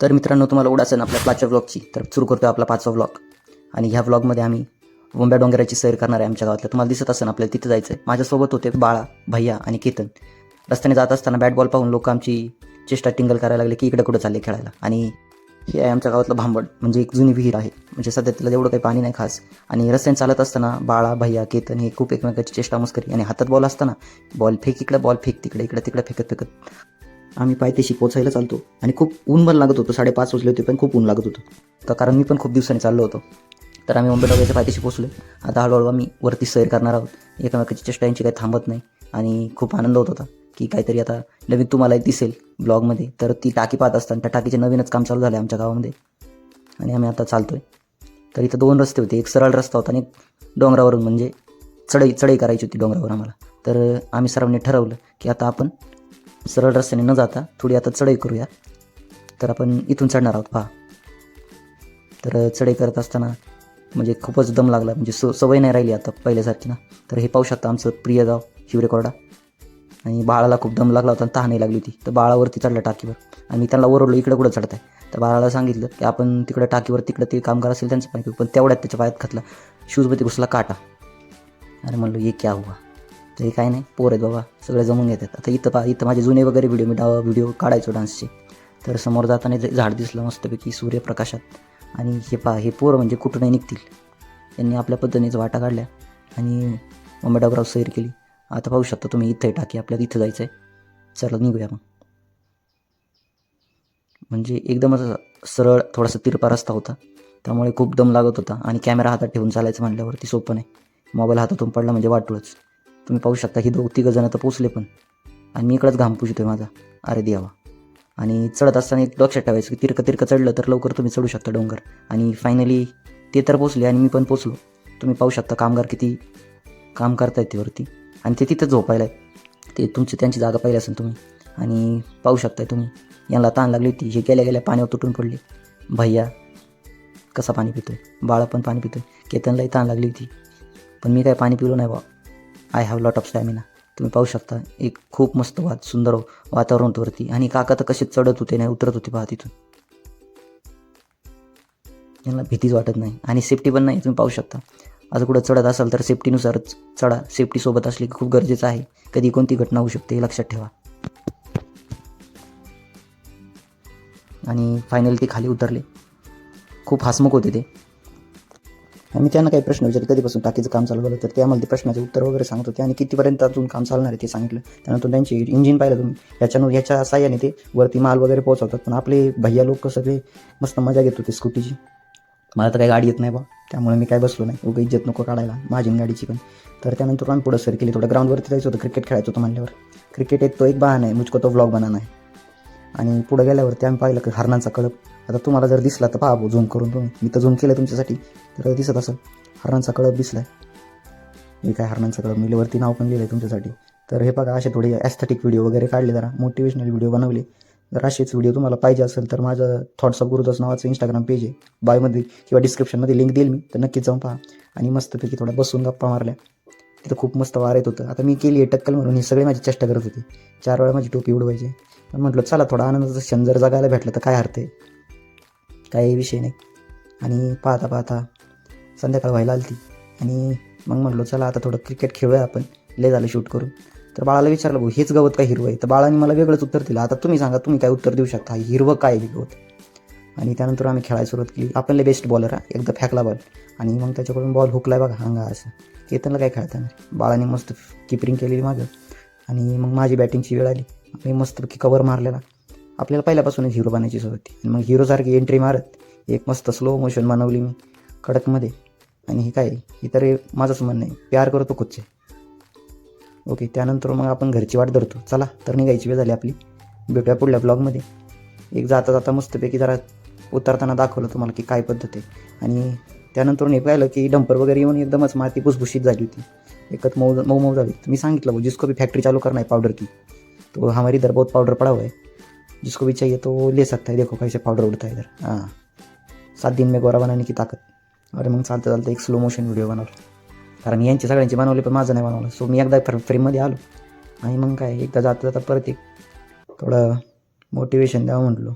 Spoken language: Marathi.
तर मित्रांनो तुम्हाला ओढ असेल आपल्या पाचव्या ब्लॉगची तर सुरू करतो आपला पाचवा ब्लॉग आणि ह्या ब्लॉगमध्ये आम्ही बोंब्या डोंगराची सैर करणार आहे आमच्या गावातल्या तुम्हाला दिसत असेल आपल्याला तिथे जायचं आहे माझ्यासोबत होते बाळा भैया आणि केतन. रस्त्याने जात असताना बॅट बॉल पाहून लोक आमची चेष्टा टिंगल करायला लागले की इकडे कुठं चालले खेळायला. आणि हे आहे आमच्या गावातलं भांबड म्हणजे एक जुनी विहीर आहे. म्हणजे सध्या तिला एवढं काही पाणी नाही खास. आणि रस्त्याने चालत असताना बाळा भैया केतन हे खूप एकमेकाची चेष्टा मस्करी आणि हातात बॉल असताना बॉल फेक इकडे बॉल फेक तिकडे इकडे तिकडे फेकत फेकत आम्ही पायथ्याशी पोचायला चालतो. आणि खूप ऊन पण लागत होतं. साडेपाच वाजले होते पण खूप ऊन लागत होतं. तर कारण मी पण खूप दिवसांनी चाललो होतो. तर आम्ही मुंबई पायथ्याशी पोचलो. आता हळूहळू आम्ही वरती सैर करणार आहोत. एकामेकाची चष्ट्यांची काही थांबत नाही. आणि खूप आनंद होत होता की काहीतरी आता नवीन तुम्हाला एक दिसेल ब्लॉगमध्ये. तर ती टाकी पाहत असताना त्या टाकीचे नवीनच काम चालू झालं आमच्या गावामध्ये. आणि आम्ही आता चालतो आहे तर इथं दोन रस्ते होते. एक सरळ रस्ता होता आणि एक डोंगरावरून म्हणजे चढई चढई करायची होती डोंगरावर आम्हाला. तर आम्ही सर्वांनी ठरवलं की आता आपण सरळ रस्त्याने न जाता थोडी आता चढई करूया. तर आपण इथून चढणार आहोत पहा. तर चढई करत असताना म्हणजे खूपच दम लागला म्हणजे स सवय नाही राहिली आता पहिल्यासारखी ना. तर हे पाहू शकता आमचं प्रिय गाव शिवरेकोरडा. आणि बाळाला खूप दम लागला होता आणि तहानही लागली होती. तर बाळावरती चढला टाकीवर. आणि मी त्यांना ओरडलो इकडे कुठं चढत आहे तर बाळाला सांगितलं की आपण तिकडं टाकीवर तिकडं ते कामगार असेल त्यांचं पाणी पण तेवढ्यात त्याच्या पायात घातला. शूजमध्ये घुसला काटा. अरे म्हणलो ये क्या हुआ? तर हे काय नाही. पोर आहेत बाबा. सगळे जमून घेतात. आता इथं पा इथं माझे जुने वगैरे व्हिडिओ मी डावा व्हिडिओ काढायचो डान्सचे तर समोर जाताना ते झाड दिसलं मस्तपैकी सूर्यप्रकाशात. आणि हे पा हे पोरं म्हणजे कुठूनही निघतील. त्यांनी आपल्या पद्धतीनेच वाटा काढल्या आणि मुंबईडाबराव सैर केली. आता पाहू शकता तुम्ही इथं टाकी आपल्याला इथं जायचं आहे चला निघूया मग. म्हणजे एकदमच सरळ थोडासा तिरपा रस्ता होता. त्यामुळे खूप दम लागत होता आणि कॅमेरा हातात ठेवून चालायचं म्हटल्यावरती सोपं नाही. मोबाईल हातातून पडला म्हणजे वाटूळच. तुम्ही पाहू शकता ही दोघ तिघं जण तर पोचले पण. आणि मी इकडंच घाम आहे माझा. अरे देवा. आणि चढत असताना एक लक्षात ठेवायचं की तिरकं तिरकं चढलं तर लवकर तुम्ही चढू शकता डोंगर. आणि फायनली ते तर पोचले आणि मी पण पोचलो. तुम्ही पाहू शकता कामगार किती काम करतायत ते वरती आणि ते तिथं झोपायला आहे ते तुमची त्यांची जागा पाहिली असेल तुम्ही. आणि पाहू शकताय तुम्ही. यांना ताण लागली होती. हे गेल्या गेल्या पाण्यावर तुटून पडले. भैया कसा पाणी पितोय? बाळा पण पाणी पितोय. केतनलाही ताण लागली होती. पण मी काय पाणी पिलो नाही बा I have lot of stamina तुम्ही पाहू शकता एक खूप मस्त वात सुंदर वातावरण होतं वरती. आणि काका तर कसे चढत होते नाही उतरत होते पहा तिथून. यांना भीतीच वाटत नाही. आणि सेफ्टी पण नाही तुम्ही पाहू शकता. आता कुठं चढत असाल तर सेफ्टीनुसारच चढा. सेफ्टीसोबत असली की खूप गरजेचं आहे. कधी कोणती घटना होऊ शकते हे लक्षात ठेवा. आणि फायनल ते खाली उतरले. खूप हसमुख होते ते. आणि त्यांना काही प्रश्न विचारले. कधीपासून टाकीचं काम चालू झालं? तर ते आम्हाला ते प्रश्नाचे उत्तर वगैरे सांगत होते आणि कितीपर्यंत अजून काम चालणार आहे ते सांगितलं. त्यानंतर त्यांचे इंजिन पाहिलं तुम्ही. याच्यानं ह्याच्या साह्याने ते वरती माल वगैरे पोहोचवतात. पण आपले भैया लोक सगळे मस्त मजा घेत होते स्कूटीची. मला तर काही गाडी येत नाही बा त्यामुळे मी काय बसलो नाही. उगा इज्जत नको काढायला. माझी गाडीची पण. तर त्यानंतर आम्ही पुढं सर केली. थोडं ग्राउंडवरती जायचं होतं. क्रिकेट खेळायचं होतं म्हणल्यावर. क्रिकेट एक तो एक बहान आहे. मुझको तो व्लॉग बनाना आहे. आणि पुढं गेल्यावरती आम्ही पाहिलं की हरणांचा कळप. आता तुम्हाला जर दिसला तर पहा झूम करून तुम्ही. मी तर झूम केलं तुमच्यासाठी. तर दिसत असेल हरणांचा कळप दिसलाय. मी काय हरणांचा कळप? मी वरती नाव पण लिहिलं आहे तुमच्यासाठी. तर हे बघा असे थोडे ॲस्थेटिक व्हिडिओ वगैरे काढले जरा. मोटिवेशनल व्हिडिओ बनवले. जर असेच व्हिडिओ तुम्हाला पाहिजे असेल तर माझं थॉट्स ऑफ गुरुदास नावाचं इंस्टाग्राम पेज आहे. बायमध्ये किंवा डिस्क्रिप्शनमध्ये लिंक देईल मी. तर नक्कीच जाऊन पहा. आणि मस्तपैकी थोडा बसून गप्पा मारल्या. तिथं खूप मस्त वार येत होतं. आता मी केली आहे टक्कल म्हणून. हे सगळे माझी चेष्टा करत होती. चार वेळा माझी टोपी उडवायची. पण म्हटलं चला थोडा आनंदाचा क्षण जर जगायला भेटलं तर काय हरते काही विषय नाही. आणि पाहता पाहता संध्याकाळ व्हायला आली ती आणि मग म्हटलं चला आता थोडं क्रिकेट खेळूया आपण. लय झालं शूट करून. तर बाळाला विचारलं भाऊ हेच गवत काय हिरवं आहे? तर बाळाने मला वेगळंच उत्तर दिलं. आता तुम्ही सांगा तुम्ही काय उत्तर देऊ शकता? हिरवं काय आहे हे गवत? आणि त्यानंतर आम्ही खेळायला सुरुवात केली. आपल्याला बेस्ट बॉलर हा. एकदा फेकला बॉल आणि मग त्याच्याकडून बॉल हुकलाय बघा. हंगा असं. केतनला काय खेळता नाही. बाळाने मस्त किपरिंग केलेली मागं. आणि मग माझी बॅटिंगची वेळ आली. मी मस्तपैकी कवर मारलेला. आपल्याला पहिल्यापासूनच हिरो बनायची सुरुवात होती. आणि मग हिरोसारखी एंट्री मारत एक मस्त स्लो मोशन बनवली मी कडकमध्ये. आणि हे काय हे तर माझंच म्हणणं आहे. प्यार करतो कुठचे ओके त्यानंतर मग आपण घरची वाट धरतो. चला तर निघायची वेळ झाली आपली. भेटूया पुढल्या ब्लॉगमध्ये एक जाता जाता मस्तपैकी जरा उतरताना दाखवलं तुम्हाला की काय पद्धत आहे. आणि त्यानंतर हे पाहिलं की डंपर वगैरे येऊन एकदमच माती भुसभुशीत झाली होती. एकच मऊ मऊ मऊ झाली मी सांगितलं भाऊ जिसको भी फॅक्ट्री चालू करना है पाउडर की. तो हमारी इधर बहुत पाउडर पड़ा हुआ है जिसको भी चाहिए तो ले सकता है. देखो कैसे पाउडर उड़ता है इधर. हाँ. सात दिन में गोरा बनाने की ताकद अरे मग चालतं चालतं एक स्लो मोशन व्हिडिओ बनवला. कारण यांचे सगळ्यांचे बनवले पण माझं नाही बनवलं. सो मी एकदा फ्रे फ्रेममध्ये आलो. आणि मग काय एकदा जाता जाता परत एक थोडं मोटिवेशन द्यावं म्हटलो.